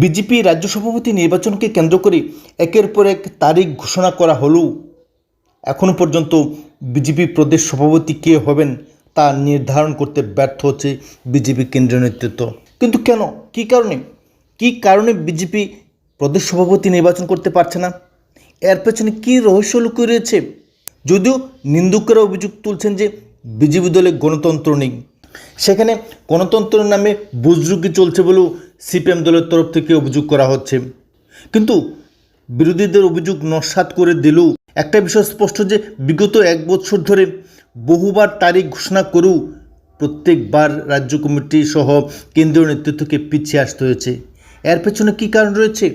BJP রাজ্য সভাপতি নির্বাচনকে কেন্দ্র করে একের পর এক তারিখ ঘোষণা করা হলেও এখনও পর্যন্ত বিজেপি প্রদেশ সভাপতি কে হবেন তা নির্ধারণ করতে ব্যর্থ হচ্ছে বিজেপি কেন্দ্রীয় নেতৃত্ব। কিন্তু কেন? কী কারণে? কী কারণে বিজেপি প্রদেশ সভাপতি নির্বাচন করতে পারছে না? এর পেছনে কী রহস্য লুকিয়ে রয়েছে? যদিও নিন্দুকেরা অভিযোগ তুলছেন যে বিজেপি দলে গণতন্ত্র নেই। সেখানে গণতন্ত্রের নামে বুজরুকি চলছে বলেও সিপিএম দলের তরফ থেকে অভিযোগ করা হচ্ছে। কিন্তু বিরোধীদের অভিযোগ নস্বাত করে দিলেও একটা বিষয় স্পষ্ট যে বিগত এক বছর ধরে বহুবার তারিখ ঘোষণা করেও প্রত্যেকবার রাজ্য কমিটি সহ কেন্দ্রীয় নেতৃত্বকে পিছিয়ে আসতে হয়েছে। এর পেছনে কী কারণ রয়েছে?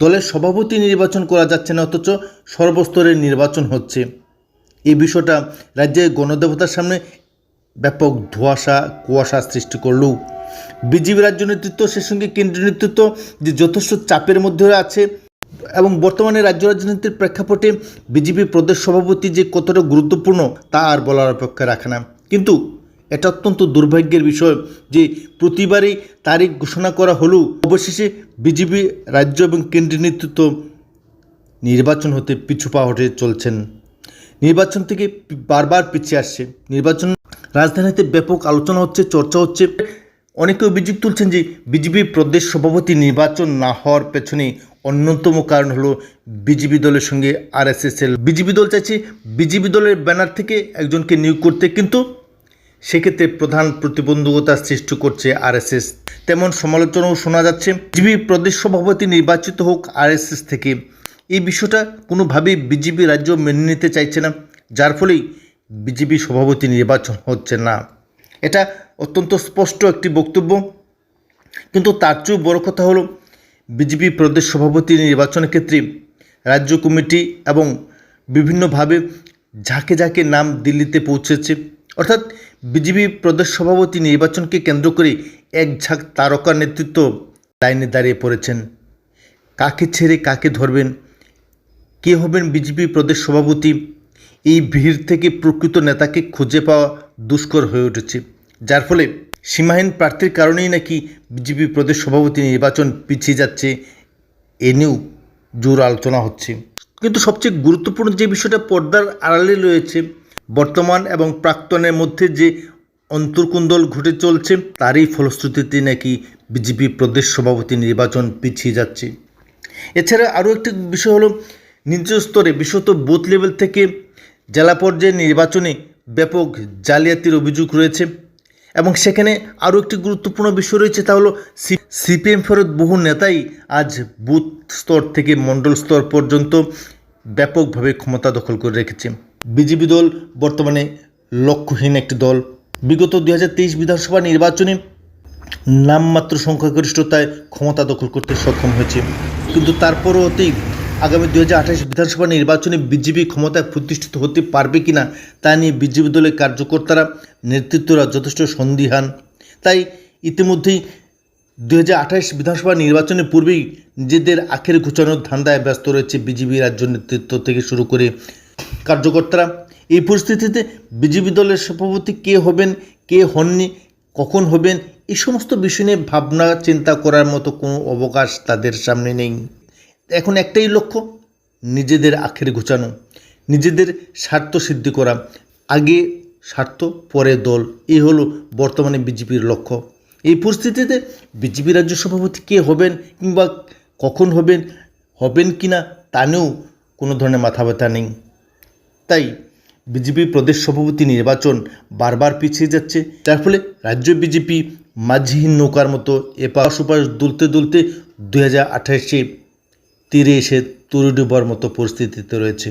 দলের সভাপতি নির্বাচন করা যাচ্ছে না, অথচ সর্বস্তরের নির্বাচন হচ্ছে। এই বিষয়টা রাজ্যের গণদেবতার সামনে ব্যাপক ধোঁয়াশা, কুয়াশা সৃষ্টি করলেও বিজেপি রাজ্য নেতৃত্ব সে সঙ্গে কেন্দ্রীয় নেতৃত্ব যে যথেষ্ট চাপের মধ্যে আছে এবং বর্তমানে রাজ্য রাজনীতির প্রেক্ষাপটে বিজেপি প্রদেশ সভাপতি যে কতটা গুরুত্বপূর্ণ তা আর বলার অপেক্ষা রাখে না। কিন্তু এটা অত্যন্ত দুর্ভাগ্যের বিষয় যে প্রতিবারই তারিখ ঘোষণা করা হলেও অবশেষে বিজেপি রাজ্য এবং কেন্দ্রীয় নেতৃত্ব নির্বাচন হতে পিছু পা হটে চলছেন। নির্বাচন থেকে বারবার পিছিয়ে আসছে। নির্বাচন রাজধানীতে ব্যাপক আলোচনা হচ্ছে, চর্চা হচ্ছে। অনেকে অভিযোগ তুলছেন যে বিজেপি প্রদেশ সভাপতি নির্বাচন না হওয়ার পেছনে অন্যতম কারণ হলো বিজেপি দলের সঙ্গে আরএসএসের বিজেপি দল চাইছে বিজেপি দলের ব্যানার থেকে একজনকে নিয়োগ করতে, কিন্তু সেক্ষেত্রে প্রধান প্রতিবন্ধকতা সৃষ্টি করছে আরএসএস। তেমন সমালোচনাও শোনা যাচ্ছে। বিজেপি প্রদেশ সভাপতি নির্বাচিত হোক আরএসএস থেকে, এই বিষয়টা কোনোভাবেই বিজেপি রাজ্য মেনে নিতে চাইছে না, যার ফলেই বিজেপি সভাপতি নির্বাচন হচ্ছে না। এটা অত্যন্ত স্পষ্ট একটি বক্তব্য। কিন্তু তার চেয়েও বড় কথা হলো, বিজেপি প্রদেশ সভাপতি নির্বাচনের ক্ষেত্রে রাজ্য কমিটি এবং বিভিন্নভাবে ঝাঁকে ঝাঁকে নাম দিল্লিতে পৌঁছেছে। অর্থাৎ বিজেপি প্রদেশ সভাপতি নির্বাচনকে কেন্দ্র করে এক ঝাঁক তারকা নেতৃত্ব লাইনে দাঁড়িয়ে পড়েছেন। কাকে ছেড়ে কাকে ধরবেন? কে হবেন বিজেপি প্রদেশ সভাপতি? এই ভিড় থেকে প্রকৃত নেতাকে খুঁজে পাওয়া দুষ্কর হয়ে উঠেছে। যার ফলে সীমাহীন প্রার্থীর কারণেই নাকি বিজেপি প্রদেশ সভাপতি নির্বাচন পিছিয়ে যাচ্ছে এ নিয়েও জোর আলোচনা হচ্ছে। কিন্তু সবচেয়ে গুরুত্বপূর্ণ যে বিষয়টা পর্দার আড়ালে রয়েছে, বর্তমান এবং প্রাক্তনের মধ্যে যে অন্তর্কুন্দল ঘটে চলছে, তারই ফলশ্রুতিতে নাকি বিজেপি প্রদেশ সভাপতি নির্বাচন পিছিয়ে যাচ্ছে। এছাড়া আরও একটি বিষয় হলো নিজ স্তরে বিশেষত বুথ লেভেল থেকে জেলা পর্যায়ে নির্বাচনে ব্যাপক জালিয়াতির অভিযোগ রয়েছে এবং সেখানে আরও একটি গুরুত্বপূর্ণ বিষয় রয়েছে, তা হলো সিপিএম ফেরত বহু নেতাই আজ বুথ স্তর থেকে মণ্ডল স্তর পর্যন্ত ব্যাপকভাবে ক্ষমতা দখল করে রেখেছে। বিজেপি দল বর্তমানে লক্ষ্যহীন একটি দল। বিগত দু হাজার তেইশ বিধানসভা নির্বাচনে নামমাত্র সংখ্যাগরিষ্ঠতায় ক্ষমতা দখল করতে সক্ষম হয়েছে। কিন্তু তারপরতেই আগামী দু হাজার আঠাশ বিধানসভা নির্বাচনে বিজেপি ক্ষমতায় প্রতিষ্ঠিত হতে পারবে কিনা তা নিয়ে বিজেপি দলের কার্যকর্তারা নেতৃত্বরা যথেষ্ট সন্দিহান। তাই ইতিমধ্যেই দু হাজার আঠাশ বিধানসভা নির্বাচনের পূর্বেই নিজেদের আখের ঘুচানোর ধান্দায় ব্যস্ত রয়েছে বিজেপি রাজ্য নেতৃত্ব থেকে শুরু করে কার্যকর্তারা। এই পরিস্থিতিতে বিজেপি দলের সভাপতি কে হবেন, কে হননি, কখন হবেন এই সমস্ত বিষয় নিয়ে ভাবনা চিন্তা করার মতো কোনো অবকাশ তাদের সামনে নেই। এখন একটাই লক্ষ্য, নিজেদের আখের ঘুচানো নিজেদের স্বার্থ সিদ্ধি করা। আগে স্বার্থ, পরে দল এই হলো বর্তমানে বিজেপির লক্ষ্য। এই পরিস্থিতিতে বিজেপি রাজ্য সভাপতি কে হবেন কিংবা কখন হবেন হবেন কি না তা নিয়েও কোনো ধরনের মাথা ব্যথা নেই। তাই বিজেপি প্রদেশ সভাপতি নির্বাচন বারবার পিছিয়ে যাচ্ছে। যার ফলে রাজ্য বিজেপি মাঝিহীন নৌকার মতো এপাশ ওপাশ দুলতে দুলতে দু হাজার আঠাশে তীরে এসে তরু ডুবার মতো পরিস্থিতিতে রয়েছে।